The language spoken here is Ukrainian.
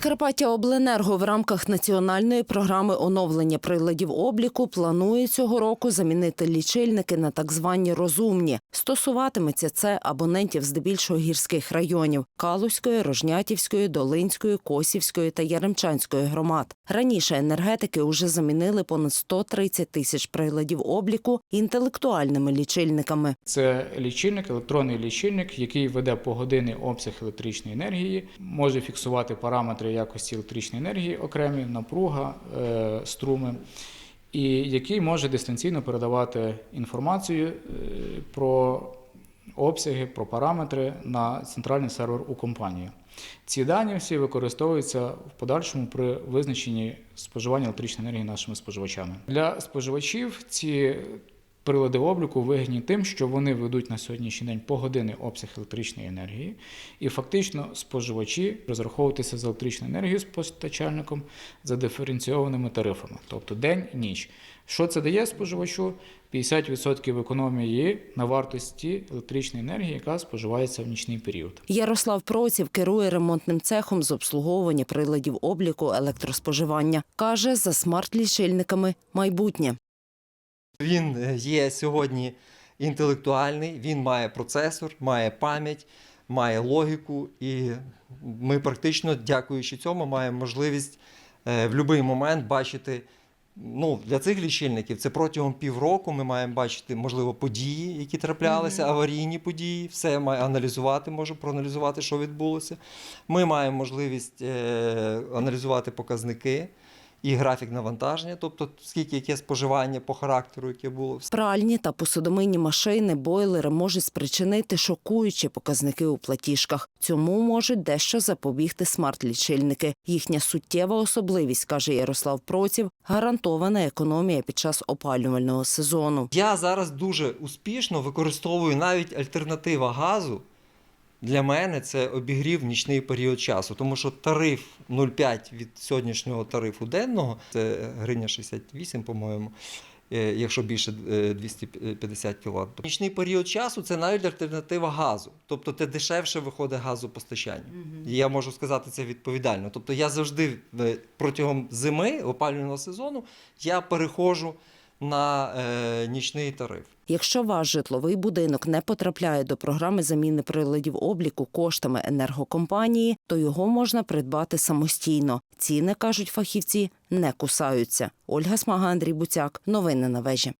Прикарпаття Обленерго в рамках національної програми оновлення приладів обліку планує цього року замінити лічильники на так звані розумні. Стосуватиметься це абонентів здебільшого гірських районів Калузької, Рожнятівської, Долинської, Косівської та Яремчанської громад. Раніше енергетики уже замінили понад 130 тисяч приладів обліку інтелектуальними лічильниками. Це лічильник, електронний лічильник, який веде погодинний обсяг електричної енергії, може фіксувати параметри якості електричної енергії, окремі напруга, е, струми, і який може дистанційно передавати інформацію е, про обсяги, про параметри на центральний сервер у компанії. Ці дані всі використовуються в подальшому при визначенні споживання електричної енергії нашими споживачами. Для споживачів ці прилади обліку вигідні тим, що вони ведуть на сьогоднішній день погодинний обсяг електричної енергії, і фактично споживачі розраховуватися з електричною енергією з постачальником за диференційованими тарифами, тобто день ніч. Що це дає споживачу? 50% економії на вартості електричної енергії, яка споживається в нічний період. Ярослав Проців керує ремонтним цехом з обслуговування приладів обліку електроспоживання. Каже, за смарт-лічильниками майбутнє. Він е, є сьогодні інтелектуальний, він має процесор, має пам'ять, має логіку, і ми практично, дякуючи цьому, маємо можливість е, в будь-який момент бачити. Ну, для цих лічильників це протягом півроку ми маємо бачити, можливо, події, які траплялися, аварійні події, все має аналізувати, можу проаналізувати, що відбулося. Ми маємо можливість е, аналізувати показники і графік навантаження, тобто скільки яке споживання по характеру, яке було. Пральні та посудомийні машини, бойлери можуть спричинити шокуючі показники у платіжках. Цьому можуть дещо запобігти смарт-лічильники. Їхня суттєва особливість, каже Ярослав Проців, гарантована економія під час опалювального сезону. Я зараз дуже успішно використовую навіть альтернатива газу. Для мене це обігрів нічний період часу, тому що тариф 0,5 від сьогоднішнього тарифу денного це гривня 68, по-моєму, е, якщо більше е, 250 кВт. Нічний період часу це навіть альтернатива газу. Тобто це дешевше виходить газопостачання. І Я можу сказати це відповідально. Тобто я завжди е, протягом зими опалювального сезону я переходжу на е, нічний тариф. Якщо ваш житловий будинок не потрапляє до програми заміни приладів обліку коштами енергокомпанії, то його можна придбати самостійно. Ціни кажуть фахівці, не кусаються. Ольга Смага, Андрій Буцяк. Новини на вежі.